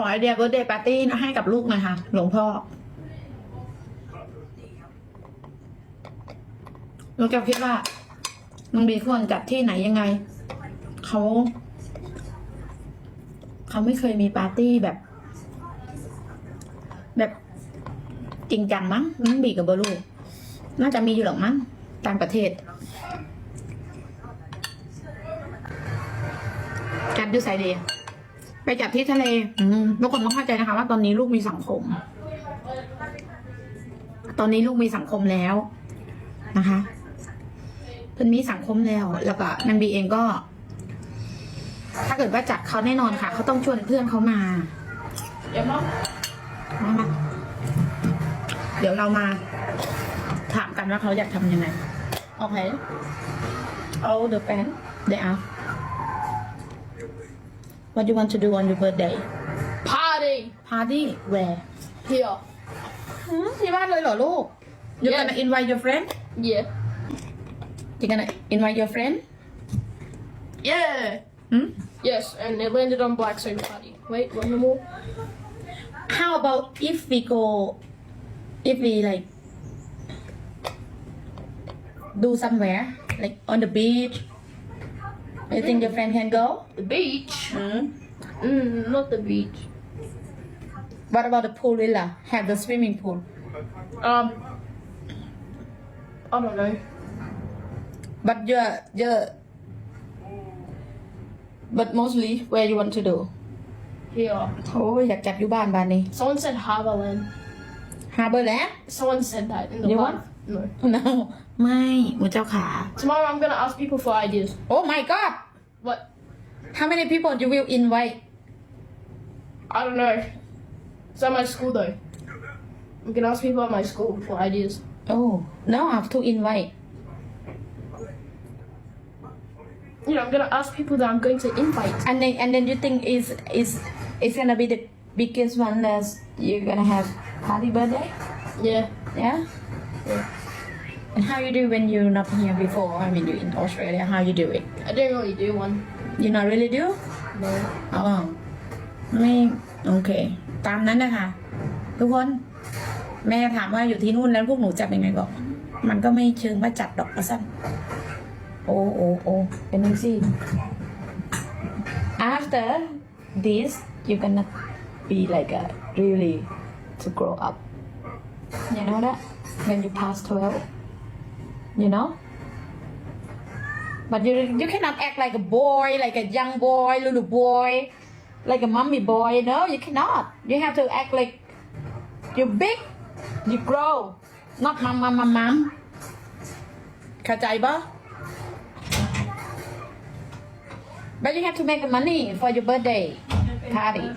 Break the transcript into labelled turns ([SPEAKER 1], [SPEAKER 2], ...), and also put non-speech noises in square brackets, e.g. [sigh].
[SPEAKER 1] ขอไอเดียเบิร์ดเดย์ปาร์ตี้ให้กับลูกหนะคะ หลวงพ่อเราจะคิดว่าน้องบีควรจัดที่ไหนยังไง เขาเขาไม่เคยมีปาร์ตี้แบบ แบบจริงจังมั้งน้องบีกับบลูน่าจะมีอยู่หรอกมั้งต่างประเทศ จัดดูไซเดย์ ไปจัดที่ทะเล อืมทุกคนต้องเข้าใจนะคะ ว่าตอนนี้ลูกมีสังคม ตอนนี้ลูกมีสังคมแล้วนะคะเพิ่นมีสังคมแล้ว แล้วก็นางบีเองก็ ถ้าเกิดว่าจัดเขาแน่นอนค่ะ เขาต้องชวนเพื่อนเขามาเดี๋ยวมามาเดี๋ยวเรามา ถามกันว่าเขาอยากทำยังไง โอเค all the fan they are what you want to do on your birthday
[SPEAKER 2] Party
[SPEAKER 1] party where
[SPEAKER 2] here.
[SPEAKER 1] หืมที่บ้านเลยเหรอลูก you gonna invite your friend
[SPEAKER 2] Yeah.
[SPEAKER 1] you gonna invite your friend
[SPEAKER 2] Yeah.
[SPEAKER 1] หืม
[SPEAKER 2] Yes, and it landed on Black Side Party. Wait, one more.
[SPEAKER 1] how about if we go if we like do somewhere like on the beach you think your friend can go
[SPEAKER 2] The beach.
[SPEAKER 1] hmm?
[SPEAKER 2] Mm, not the beach.
[SPEAKER 1] what about the pool villa have the swimming pool
[SPEAKER 2] Um. I don't know.
[SPEAKER 1] but you're you're but mostly where you want to do
[SPEAKER 2] Here.
[SPEAKER 1] โอ้ยอยากจัดอยู่บ้านบ้านนี้
[SPEAKER 2] Someone said Harborland.
[SPEAKER 1] Harborland
[SPEAKER 2] Someone said that in the
[SPEAKER 1] You
[SPEAKER 2] live. No.
[SPEAKER 1] no [laughs] ไม่หมูเจ้าขา
[SPEAKER 2] Tomorrow I'm gonna ask people for ideas.
[SPEAKER 1] oh my god
[SPEAKER 2] What?
[SPEAKER 1] how many people you will invite
[SPEAKER 2] I don't know. It's at my school though. I'm gonna ask people at my school for ideas.
[SPEAKER 1] oh no I have to invite
[SPEAKER 2] You know, I'm gonna ask people that I'm going to invite.
[SPEAKER 1] and then and then you think is is it's gonna be the biggest one that you're gonna have party birthday
[SPEAKER 2] Yeah.
[SPEAKER 1] yeah and how you do when you're not here before I mean you're in Australia how you do it
[SPEAKER 2] I didn't really do one.
[SPEAKER 1] you not really do
[SPEAKER 2] No.
[SPEAKER 1] อ๋อไม่โอเค ตามนั้นนะคะทุกคน แม่ถามว่าอยู่ที่นู่นแล้วพวกหนูจัดยังไงบอก มันก็ไม่เชิงว่าจัดดอกกระสั้นโอ้โอ้โอ้เป็นนึงสิ after this you gonna be like a really to grow up you know that when you pass 12 you know But you you cannot act like a boy, like a young boy, little boy, like a mommy boy. No, you cannot. You have to act like you big, you grow, not mom, mom, mom, mom. เข้าใจปะ But you have to make the money for your birthday party.